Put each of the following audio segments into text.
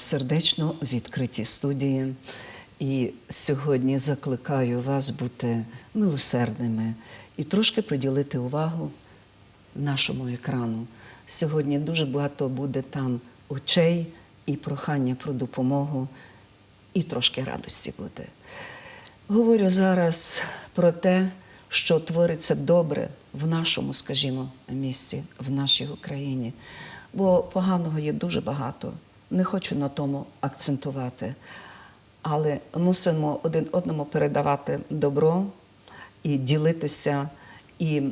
Сердечно відкритій студії. І сьогодні закликаю вас бути милосердними і трошки приділити увагу нашому екрану. Сьогодні дуже багато буде там очей і прохання про допомогу, і трошки радості буде. Говорю зараз про те, що твориться добре в нашому, скажімо, місті, в нашій Україні. Бо поганого є дуже багато. Не хочу на тому акцентувати. Але мусимо один одному передавати добро і ділитися, і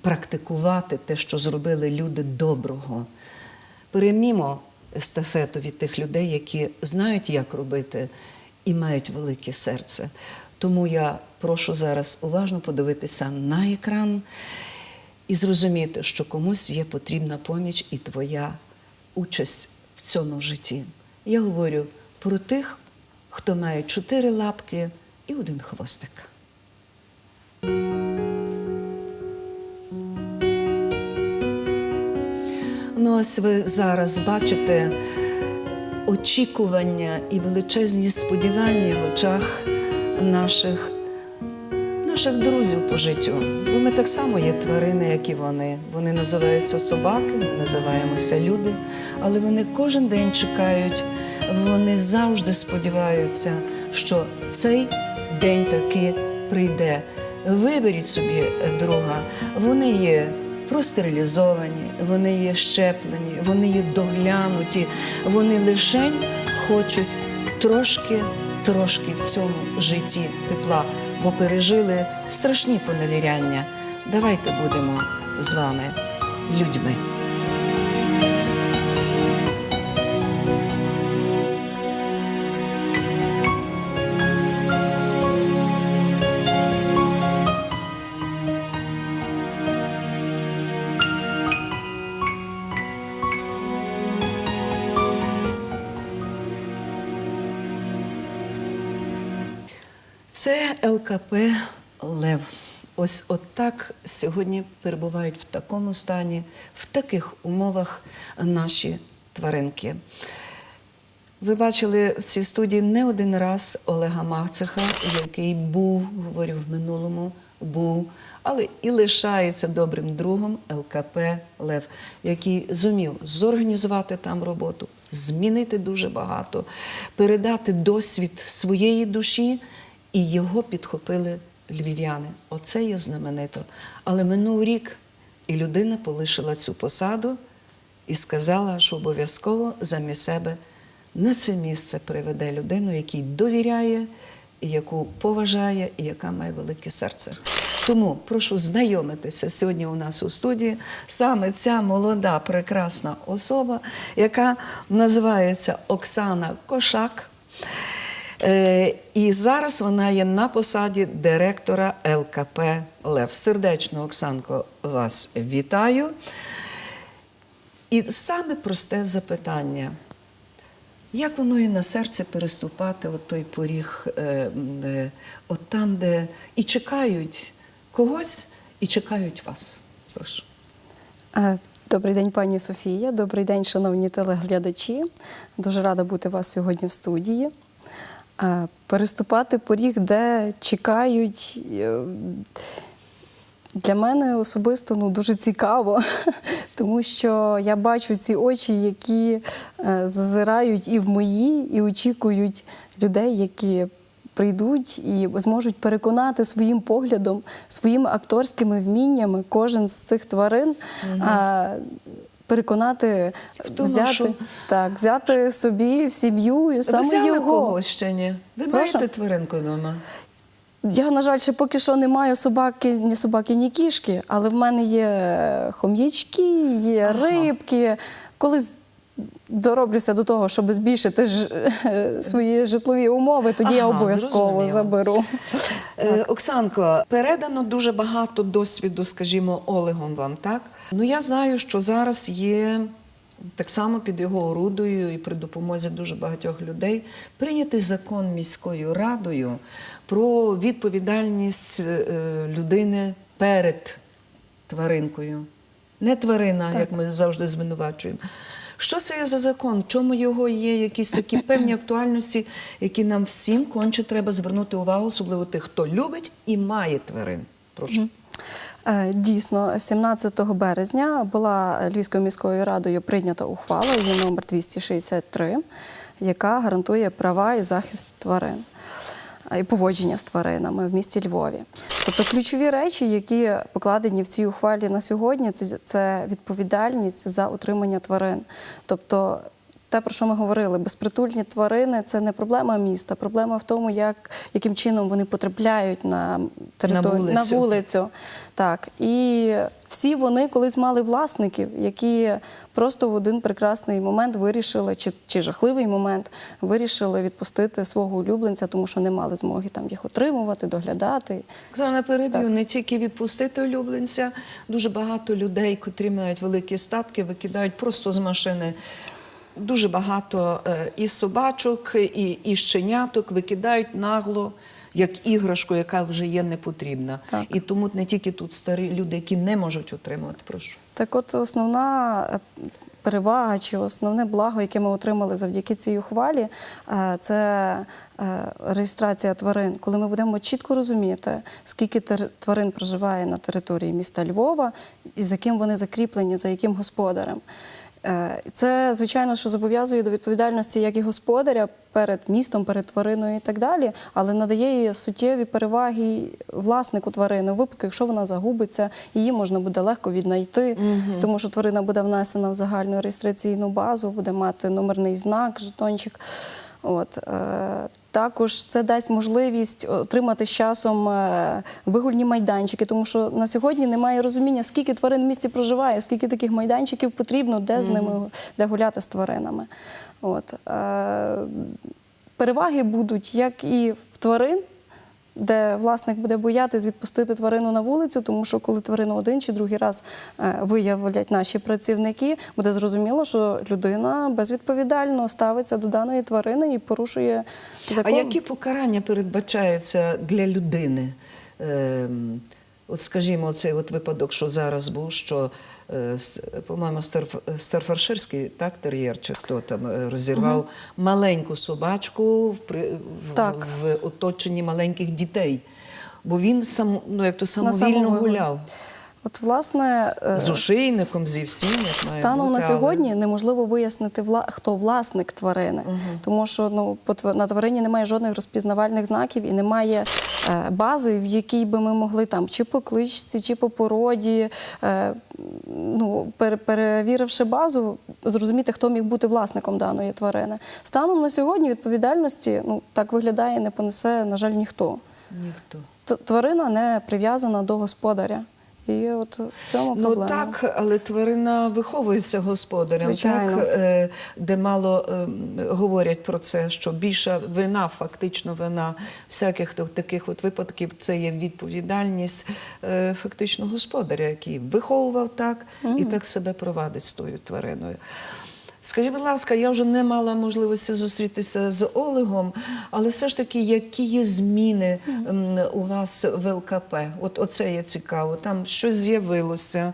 практикувати те, що зробили люди доброго. Переймімо естафету від тих людей, які знають, як робити, і мають велике серце. Тому я прошу зараз уважно подивитися на екран і зрозуміти, що комусь є потрібна поміч і твоя участь цьому житті. Я говорю про тих, хто має чотири лапки і один хвостик. Ну, ось ви зараз бачите очікування і величезні сподівання в очах наших, наших друзів по життю. Бо ми так само є тварини, як і вони. Вони називаються собаки, ми називаємося люди, але вони кожен день чекають, вони завжди сподіваються, що цей день таки прийде. Виберіть собі друга. Вони є простерилізовані, вони є щеплені, вони є доглянуті, вони лише хочуть трошки, трошки в цьому житті тепла, бо пережили страшні поневіряння. Давайте будемо з вами людьми. Це ЛКП Лев. Ось отак сьогодні перебувають в такому стані, в таких умовах наші тваринки. Ви бачили в цій студії не один раз Олега Мацеха, який був, говорю, в минулому, був, але і лишається добрим другом ЛКП Лев, який зумів зорганізувати там роботу, змінити дуже багато, передати досвід своєї душі, і його підхопили львів'яни. Оце є знаменито. Але минув рік, і людина полишила цю посаду і сказала, що обов'язково замість себе на це місце приведе людину, якій довіряє, яку поважає, і яка має велике серце. Тому прошу знайомитися сьогодні у нас у студії саме ця молода, прекрасна особа, яка називається Оксана Кошак. Е, І зараз вона є на посаді директора ЛКП Лев. Сердечно, Оксанко, вас вітаю. І саме просте запитання. Як воно і на серце переступати от той поріг, е, е, от там, де і чекають когось, і чекають вас? Прошу. Добрий день, пані Софія. Добрий день, шановні телеглядачі. Дуже рада бути вас сьогодні в студії. Е, Переступати поріг, де чекають. е, Для мене особисто ну, дуже цікаво, тому що я бачу ці очі, які е, зазирають і в мої, і очікують людей, які прийдуть і зможуть переконати своїм поглядом, своїми акторськими вміннями кожен з цих тварин. а, Переконати тому, взяти, що- так, взяти собі в сім'ю і саме взяли його. когось ще ні? Ви Прошу? маєте тваринку вдома? Я, на жаль, ще поки що не маю собаки, ні собаки, ні кішки, але в мене є хом'ячки, є Ага. рибки. Коли дороблюся до того, щоб збільшити ж, свої житлові умови, тоді я обов'язково зрозуміло. заберу. Е, Оксанко, передано дуже багато досвіду, скажімо, Олегом вам, так? Ну я знаю, що зараз є так само під його орудою і при допомозі дуже багатьох людей прийнятий закон міською радою про відповідальність е, людини перед тваринкою. Не тварина, як ми завжди звинувачуємо. Що це є за закон? В чому його є якісь такі певні актуальності, які нам всім конче треба звернути увагу, особливо тих, хто любить і має тварин. Прошу. Е, Дійсно, 17 березня була Львівською міською радою прийнята ухвала, її номер 263, яка гарантує права і захист тварин е, і поводження з тваринами в місті Львові. Тобто ключові речі, які покладені в цій ухвалі на сьогодні, це, це відповідальність за утримання тварин. Тобто те, про що ми говорили, безпритульні тварини це не проблема міста. Проблема в тому, як, яким чином вони потрапляють на територію вулицю. на вулицю. Так. І всі вони колись мали власників, які просто в один прекрасний момент вирішили, чи, чи жахливий момент, вирішили відпустити свого улюбленця, тому що не мали змоги там їх отримувати, доглядати. Оксана переб'ю, Так. не тільки відпустити улюбленця. Дуже багато людей, котрі мають великі статки, викидають просто з машини. Дуже багато е, і собачок, і, і щеняток викидають нагло, як іграшку, яка вже є непотрібна. Так. І тому не тільки тут старі люди, які не можуть утримувати. Прошу. Так от основна е, перевага чи основне благо, яке ми отримали завдяки цій ухвалі, е, це реєстрація тварин. Коли ми будемо чітко розуміти, скільки тварин проживає на території міста Львова і за ким вони закріплені, за яким господарем. Е, Це, звичайно, що зобов'язує до відповідальності як і господаря перед містом, перед твариною і так далі, але надає їй суттєві переваги власнику тварини. У випадку, якщо вона загубиться, її можна буде легко віднайти, тому що тварина буде внесена в загальну реєстраційну базу, буде мати номерний знак, жетончик. От е, також це дасть можливість отримати з часом е, вигульні майданчики, тому що на сьогодні немає розуміння, скільки тварин в місті проживає, скільки таких майданчиків потрібно, де з ними де гуляти з тваринами. От е, переваги будуть як і в тварин. Де власник буде боятись відпустити тварину на вулицю, тому що коли тварину один чи другий раз е, виявлять наші працівники, буде зрозуміло, що людина безвідповідально ставиться до даної тварини і порушує закон. А які покарання передбачаються для людини? Ем, От скажімо, цей от випадок, що зараз був, що, по-моєму, Старф- Старфарширський так, тер'єр, чи хто там е, розірвав маленьку собачку в, в, в оточенні маленьких дітей. Бо він сам, ну, як то самовільно гуляв. От, власне, е, З ошейником, зі всім, як Станом бути, на але- сьогодні неможливо вияснити, вла... хто власник тварини, тому що ну, на тварині немає жодних розпізнавальних знаків і немає е, бази, в якій би ми могли там чи по кличці, чи по породі, е, ну, пере- перевіривши базу, зрозуміти, хто міг бути власником даної тварини. Станом на сьогодні відповідальності ну, так виглядає, не понесе, на жаль, ніхто. Ніхто. Тварина не прив'язана до господаря. І от в цьому Ну проблема. так, але тварина виховується господарем, Звичайно. так, е, де мало е, говорять про це, що більша вина, фактично вина всяких таких от випадків, це є відповідальність е, фактично господаря, який виховував так і так себе провадить з тою твариною. Скажіть, будь ласка, я вже не мала можливості зустрітися з Олегом, але все ж таки, які є зміни у вас в ЛКП? От оце є цікаво. Там щось з'явилося,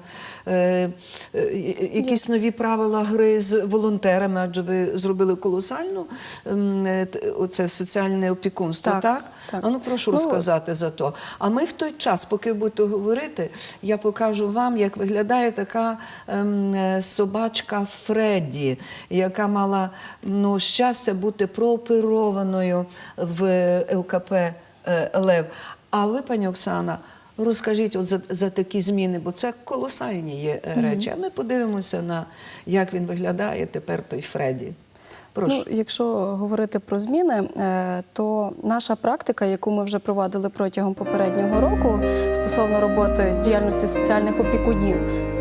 якісь нові правила гри з волонтерами, адже ви зробили колосальну м, е, т- оце соціальне опікунство, так? Так, так. А ну прошу Ну, розказати за то. А ми в той час, поки ви будете говорити, я покажу вам, як виглядає така ем, е, собачка Фредді, яка мала ну, щастя бути прооперованою в ЛКП е, Лев. А ви, пані Оксана, розкажіть от за, за такі зміни, бо це колосальні є е, речі. А ми подивимося на як він виглядає тепер той Фредді. Прошу. Ну, якщо говорити про зміни, е, то наша практика, яку ми вже провадили протягом попереднього року стосовно роботи діяльності соціальних опікунів,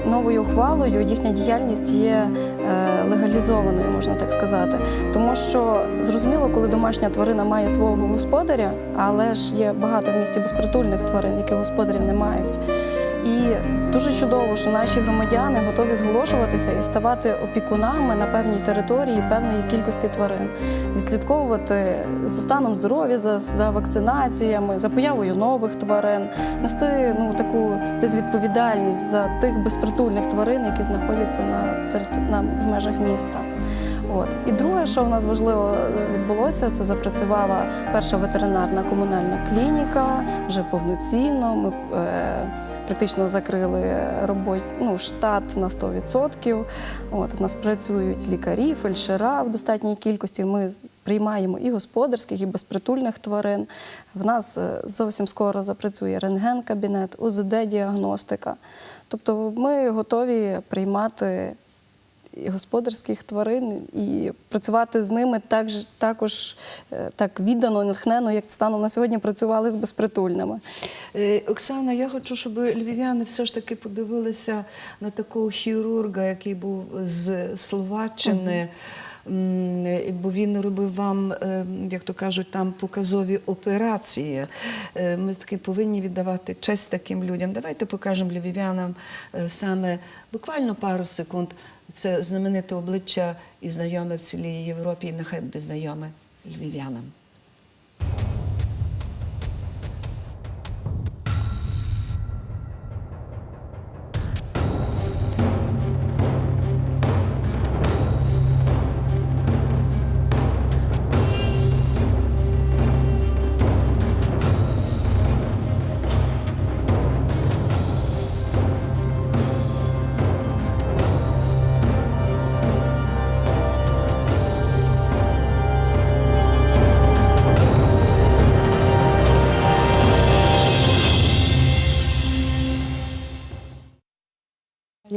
новою ухвалою їхня діяльність є е, легалізованою, можна так сказати. Тому що зрозуміло, коли домашня тварина має свого господаря, але ж є багато в місті безпритульних тварин, які господарів не мають. Дуже чудово, що наші громадяни готові зголошуватися і ставати опікунами на певній території певної кількості тварин, відслідковувати за станом здоров'я, за, за вакцинаціями, за появою нових тварин, нести ну таку десь відповідальність за тих безпритульних тварин, які знаходяться на на в межах міста. От і друге, що в нас важливо е, відбулося, це запрацювала перша ветеринарна комунальна клініка вже повноцінно. Ми е, практично закрили робот, ну, штат на 100%. От у нас працюють лікарі, фельдшера в достатній кількості. Ми приймаємо і господарських, і безпритульних тварин. В нас е, зовсім скоро запрацює рентген-кабінет, УЗД-діагностика. Тобто ми готові приймати і господарських тварин і працювати з ними так, же, також е, так віддано, натхнено, як станом на сьогодні працювали з безпритульними. Е, Оксана, я хочу, щоб львів'яни все ж таки подивилися на такого хірурга, який був з Словаччини. Е, Бо він робив вам, е, як то кажуть, там показові операції. Е, Ми таки повинні віддавати честь таким людям. Давайте покажемо львів'янам е, саме буквально пару секунд. Це знамените обличчя і знайоме в цілій Європі, і нехай буде знайоме львів'янам.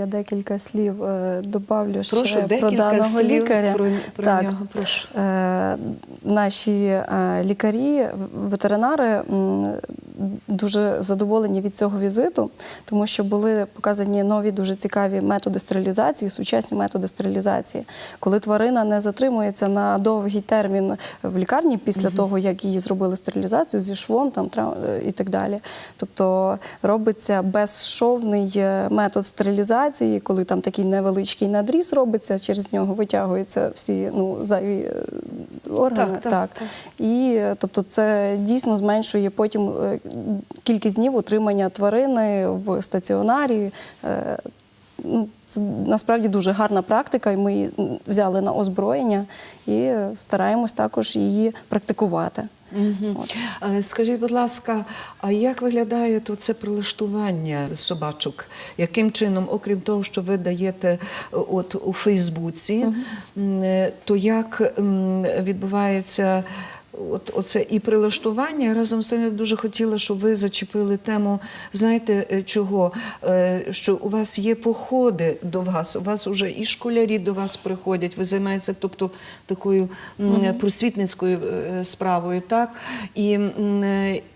Я декілька слів е, добавлю ще Прошу про даного слів лікаря. про, про так, нього. Прошу. Е, наші е, лікарі, ветеринари дуже задоволені від цього візиту, тому що були показані нові дуже цікаві методи стерилізації, сучасні методи стерилізації, коли тварина не затримується на довгий термін в лікарні після того, як її зробили стерилізацію зі швом там е, і так далі. Тобто робиться безшовний е, метод стерилізації, коли там такий невеличкий надріз робиться, через нього витягуються всі ну, зайві е, органи. Так, так, так. І е, тобто це дійсно зменшує потім кількість днів утримання тварини в стаціонарі. Е, Ну, це насправді дуже гарна практика, і ми її взяли на озброєння і стараємось також її практикувати. Е, Скажіть, будь ласка, а як виглядає то це прилаштування собачок? Яким чином, окрім того, що ви даєте е, от у Фейсбуці, е, то як відбувається? От оце і прилаштування разом з тим я б дуже хотіла, щоб ви зачепили тему. Знаєте е, чого? Е, Що у вас є походи до вас, у вас вже і школярі до вас приходять. Ви займаєтеся, тобто такою м, просвітницькою е, справою, так і,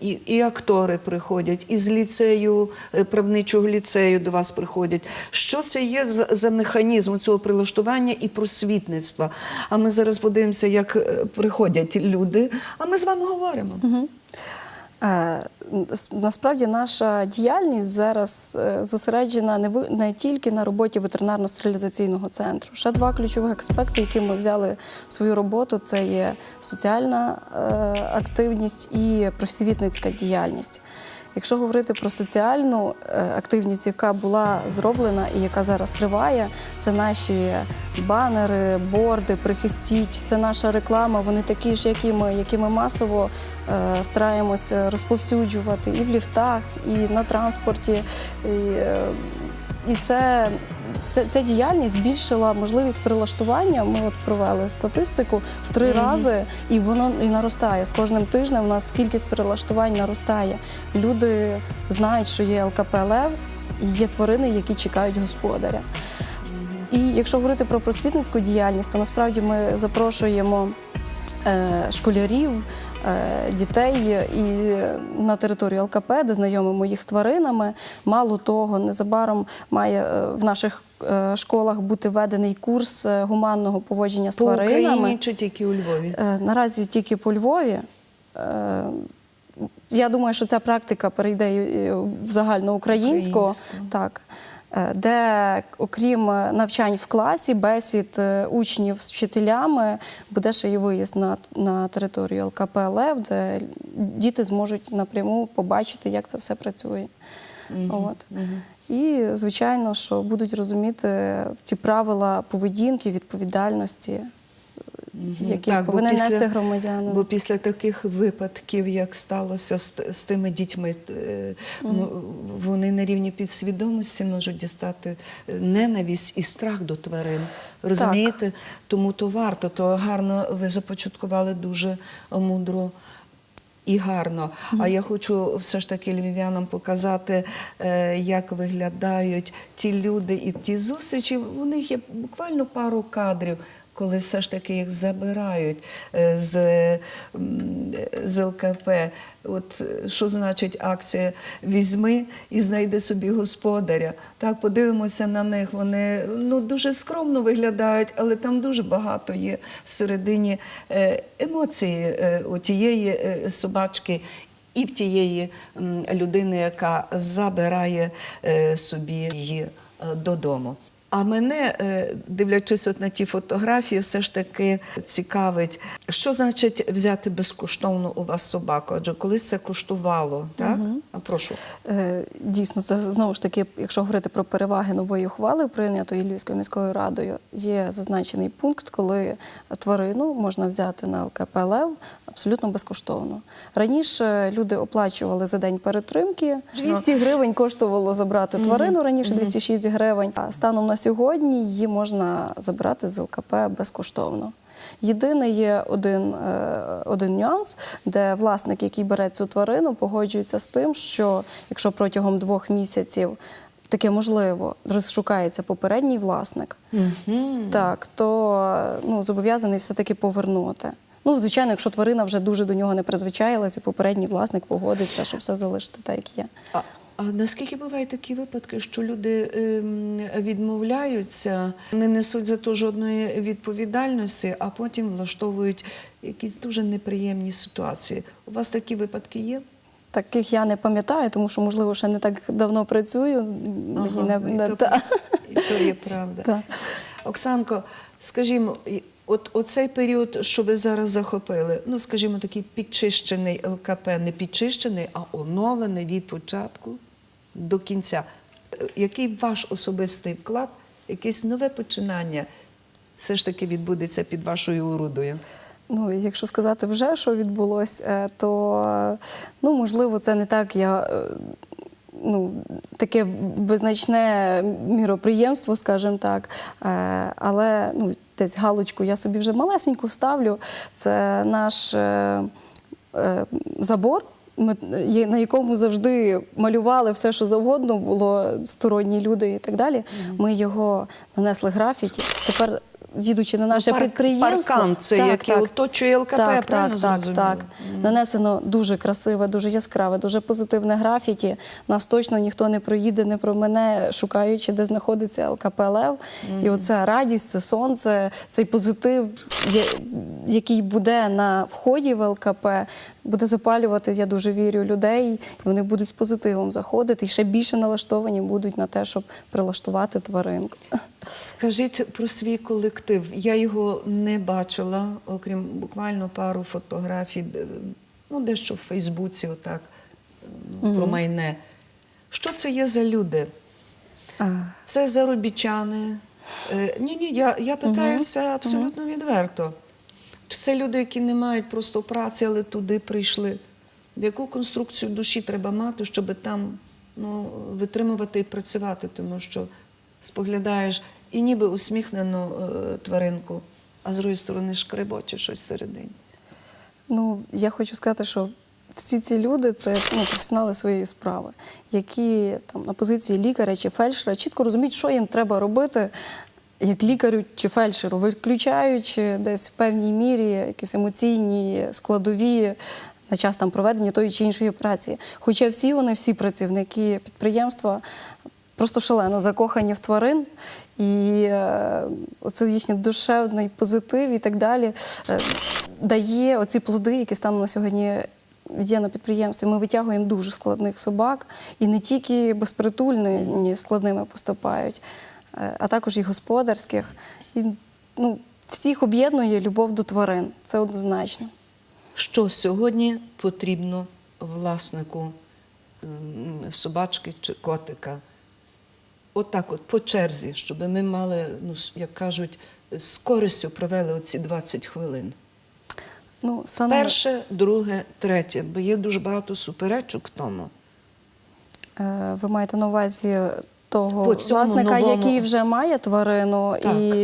і, і актори приходять, і з ліцею, правничого ліцею до вас приходять. Що це є за, за механізм цього прилаштування і просвітництва? А ми зараз подивимося, як приходять люди. А ми з вами говоримо. Е, Насправді наша діяльність зараз е, зосереджена не ви- не тільки на роботі ветеринарно-стерилізаційного центру. Ще два ключових аспекти, які ми взяли в свою роботу, це є соціальна е, активність і просвітницька діяльність. Якщо говорити про соціальну е, активність, яка була зроблена і яка зараз триває, це наші банери, борди, прихистіть, це наша реклама. Вони такі ж, які ми, які ми масово е, стараємося розповсюджувати і в ліфтах, і на транспорті. І, е, і це, це, ця діяльність збільшила можливість прилаштування. Ми от провели статистику в три рази, і воно і наростає. З кожним тижнем у нас кількість прилаштувань наростає. Люди знають, що є ЛКП Лев, і є тварини, які чекають господаря. І якщо говорити про просвітницьку діяльність, то насправді ми запрошуємо школярів, е, дітей і на територію ЛКП, де знайомимо їх з тваринами. Мало того, незабаром має е, в наших е, школах бути введений курс е, гуманного поводження з По тваринами. Україні чи тільки у Львові? Е, Наразі тільки по Львові. Е, я думаю, що ця практика перейде в загальноукраїнську, Українську. так. Е, Де, окрім навчань в класі, бесід е, учнів з вчителями, буде ще й виїзд на, на територію ЛКП «Лев», де діти зможуть напряму побачити, як це все працює. От. І, звичайно, що будуть розуміти ті правила поведінки, відповідальності, які Так, бо повинен після- нести громадянин. Бо після таких випадків, як сталося з, з тими дітьми, ну, вони на рівні підсвідомості можуть дістати е, ненависть і страх до тварин. Розумієте? Тому то варто, то гарно ви започаткували дуже мудро. І гарно. А я хочу все ж таки львів'янам показати, е, як виглядають ті люди і ті зустрічі. У них є буквально пару кадрів, коли все ж таки їх забирають е, з, з ЛКП. От е, що значить акція Візьми і знайди собі господаря. Так, подивимося на них. Вони ну, дуже скромно виглядають, але там дуже багато є всередині е, емоції у тієї собачки. І в тієї людини, яка забирає собі її додому. А мене, е, дивлячись от на ті фотографії, все ж таки цікавить, що значить взяти безкоштовно у вас собаку? Адже колись це коштувало, так? А прошу. Е, Дійсно, це знову ж таки, якщо говорити про переваги нової ухвали, прийнятої Львівською міською радою, є зазначений пункт, коли тварину можна взяти на ЛКП «Лев» абсолютно безкоштовно. Раніше люди оплачували за день перетримки. 200 гривень коштувало забрати тварину, раніше 206 гривень. А станом на сьогодні її можна забрати з ЛКП безкоштовно. Єдиний є один, е, один нюанс, де власник, який бере цю тварину, погоджується з тим, що якщо протягом двох місяців таке можливо, розшукається попередній власник, так, то ну, зобов'язаний все-таки повернути. Ну, звичайно, якщо тварина вже дуже до нього не призвичаїлася, і попередній власник погодиться, щоб все залишити так, як є. А, наскільки бувають такі випадки, що люди ем, відмовляються, не несуть за то жодної відповідальності, а потім влаштовують якісь дуже неприємні ситуації? У вас такі випадки є? Таких я не пам'ятаю, тому що, можливо, ще не так давно працюю. Мені не, Ага, і не то- та. І то є правда. Так. Оксанко, скажімо, і- от оцей період, що ви зараз захопили, ну скажімо, такий підчищений ЛКП, не підчищений, а оновлений від початку до кінця. Е, Який ваш особистий вклад, якесь нове починання все ж таки відбудеться під вашою орудою? Ну, якщо сказати вже, що відбулося, е, то ну, можливо, це не так я. е, Ну, таке визначне міроприємство, скажімо так. Але ну, десь галочку я собі вже малесеньку ставлю. Це наш забор, на якому завжди малювали все, що завгодно, було сторонні люди і так далі. Ми його нанесли графіті. Тепер, їдучи на наше Ну, пар- підприємство, паркан це, який оточує ЛКП, так, я правильно так, так, так. Нанесено дуже красиве, дуже яскраве, дуже позитивне графіті. Нас точно ніхто не проїде, не про мене, шукаючи, де знаходиться ЛКП Лев. І оця радість, це сонце, цей позитив, який буде на вході в ЛКП, буде запалювати, я дуже вірю, людей. І вони будуть з позитивом заходити і ще більше налаштовані будуть на те, щоб прилаштувати тваринку. Скажіть про свій колектив. Я його не бачила, окрім буквально пару фотографій, ну дещо в Фейсбуці, отак ну, про майне. Що це є за люди? Це заробітчани. Е, ні, ні, я, я питаюся абсолютно відверто. Чи це люди, які не мають просто праці, але туди прийшли? Яку конструкцію душі треба мати, щоб там ну, витримувати і працювати? Тому що споглядаєш і ніби усміхнену е, тваринку, а з другої сторони шкребоче щось всередині. Ну, я хочу сказати, що всі ці люди це ну, професіонали своєї справи, які там на позиції лікаря чи фельдшера чітко розуміють, що їм треба робити. Як лікарю чи фельдшеру, виключаючи десь в певній мірі якісь емоційні складові на час там проведення тої чи іншої операції. Хоча всі вони, всі працівники підприємства просто шалено закохані в тварин, і е, оце їхній душевний позитив і так далі е, дає оці плоди, які станом на сьогодні є на підприємстві, ми витягуємо дуже складних собак, і не тільки безпритульні складними поступають, а також і господарських. І, ну, всіх об'єднує любов до тварин. Це однозначно. Що сьогодні потрібно власнику собачки чи котика? Отак, от, по черзі, щоб ми мали, ну, як кажуть, з користю провели оці 20 хвилин. Ну, станом... Перше, друге, третє, бо є дуже багато суперечок в тому. Е, Ви маєте на увазі того По цьому власника, новому- який вже має тварину, Так. і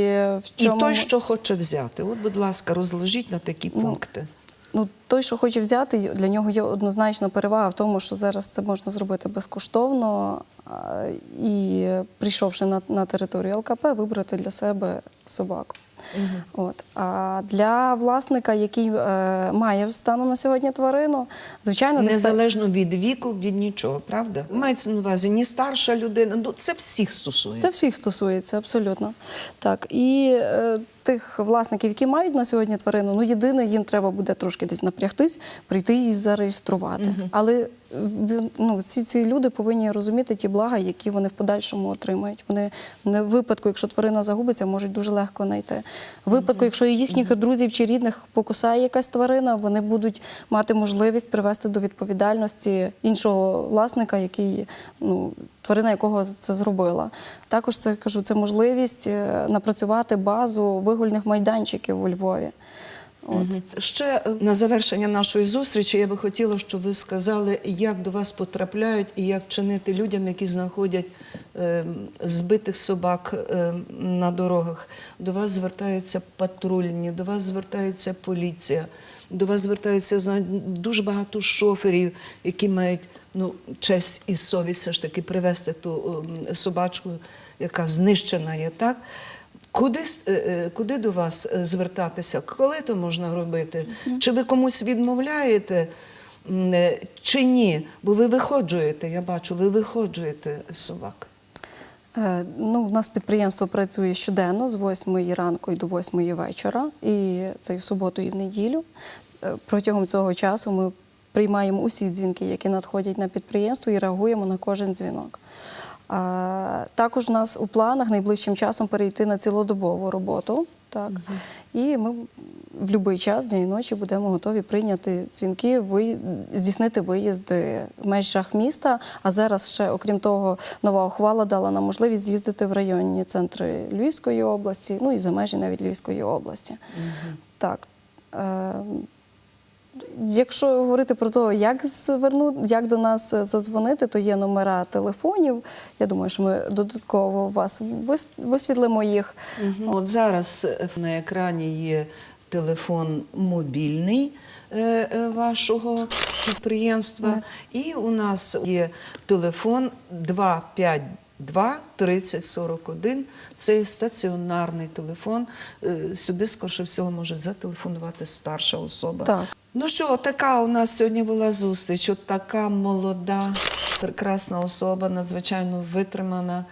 в чому І той, що хоче взяти. От, будь ласка, розложіть на такі Ну, пункти. ну той, що хоче взяти, для нього є однозначно перевага в тому, що зараз це можна зробити безкоштовно і прийшовши на, на територію ЛКП, вибрати для себе собаку. От. А для власника, який е, має станом на сьогодні тварину, звичайно, Незалежно від віку, від нічого, правда? Мається на увазі ні старша людина, ну це всіх стосується. Це всіх стосується, абсолютно. Так. І е, тих власників, які мають на сьогодні тварину, ну єдине, їм треба буде трошки десь напрягтись, прийти і зареєструвати. Але він- ну, ці, ці люди повинні розуміти ті блага, які вони в подальшому отримають. Вони не в випадку, якщо тварина загубиться, можуть дуже легко знайти. В випадку, якщо їхніх друзів чи рідних покусає якась тварина, вони будуть мати можливість привести до відповідальності іншого власника, який ну. Тварина, якого це зробила, також це кажу, це можливість е, напрацювати базу вигульних майданчиків у Львові. От. Ще е, на завершення нашої зустрічі я би хотіла, щоб ви сказали, як до вас потрапляють і як чинити людям, які знаходять е, збитих собак е, на дорогах. До вас звертаються патрульні, до вас звертається поліція. До вас звертаються знаю, дуже багато шоферів, які мають ну, честь і совість все ж таки привезти ту ем, собачку, яка знищена є, так? Куди, е, е, куди до вас е, звертатися? Коли то можна робити? Чи ви комусь відмовляєте, чи ні? Бо ви виходжуєте, я бачу, ви виходжуєте собак. Ну, у нас підприємство працює щоденно з 8 ранку і до 8 вечора, і це і в суботу, і в неділю. Протягом цього часу ми приймаємо усі дзвінки, які надходять на підприємство, і реагуємо на кожен дзвінок. Також у нас у планах найближчим часом перейти на цілодобову роботу. Так. І ми в будь-який час, дня і ночі, будемо готові прийняти дзвінки, ви- здійснити виїзди в межах міста. А зараз ще, окрім того, нова ухвала дала нам можливість з'їздити в районні центри Львівської області, ну і за межі навіть Львівської області. Так. Е, Якщо говорити про те, як зверну, як до нас задзвонити, то є номера телефонів. Я думаю, що ми додатково вас вис- висвітлимо їх. От зараз е, на екрані є телефон мобільний е, е, вашого підприємства, і у нас є телефон 252 3041. Це стаціонарний телефон. Сюди, скорше всього, може зателефонувати старша особа. Так. Ну що, така у нас сьогодні була зустріч. От така молода, прекрасна особа, надзвичайно витримана,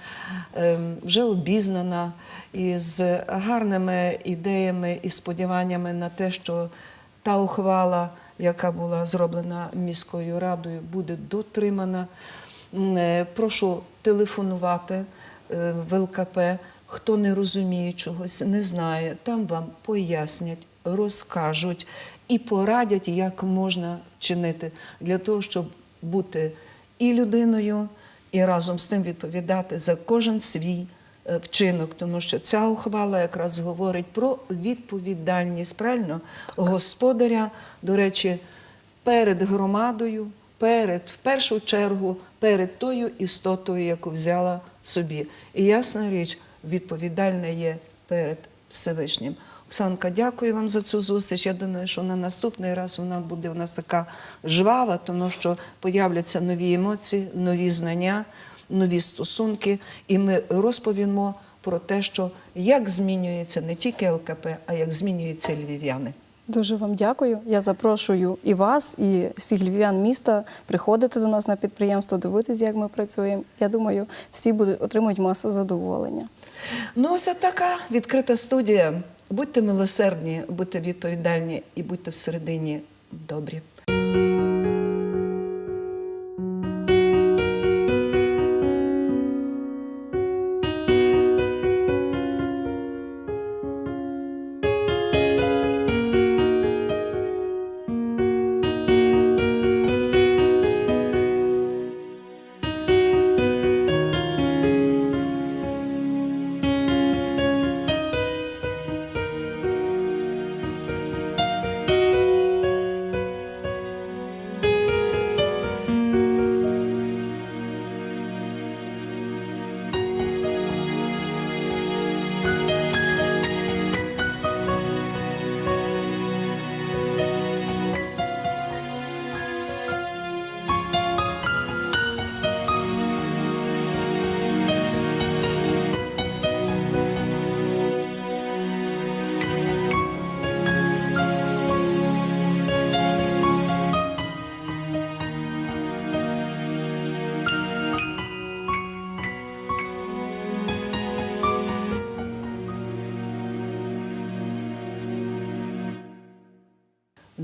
ем, вже обізнана і з гарними ідеями і сподіваннями на те, що та ухвала, яка була зроблена міською радою, буде дотримана. Е, Прошу телефонувати е, в ЛКП. Хто не розуміє чогось, не знає, там вам пояснять, розкажуть і порадять, як можна чинити для того, щоб бути і людиною, і разом з тим відповідати за кожен свій е, вчинок, тому що ця ухвала якраз говорить про відповідальність правильно господаря, до речі, перед громадою, перед, в першу чергу, перед тою істотою, яку взяла собі. І ясна річ, відповідальна є перед Всевишнім. Оксанка, дякую вам за цю зустріч. Я думаю, що на наступний раз вона буде у нас така жвава, тому що появляться нові емоції, нові знання, нові стосунки, і ми розповімо про те, що як змінюється не тільки ЛКП, а як змінюються львів'яни. Дуже вам дякую. Я запрошую і вас, і всіх львів'ян міста приходити до нас на підприємство, дивитися, як ми працюємо. Я думаю, всі будуть отримують масу задоволення. Ну, ось така відкрита студія. Будьте милосердні, будьте відповідальні і будьте всередині добрі.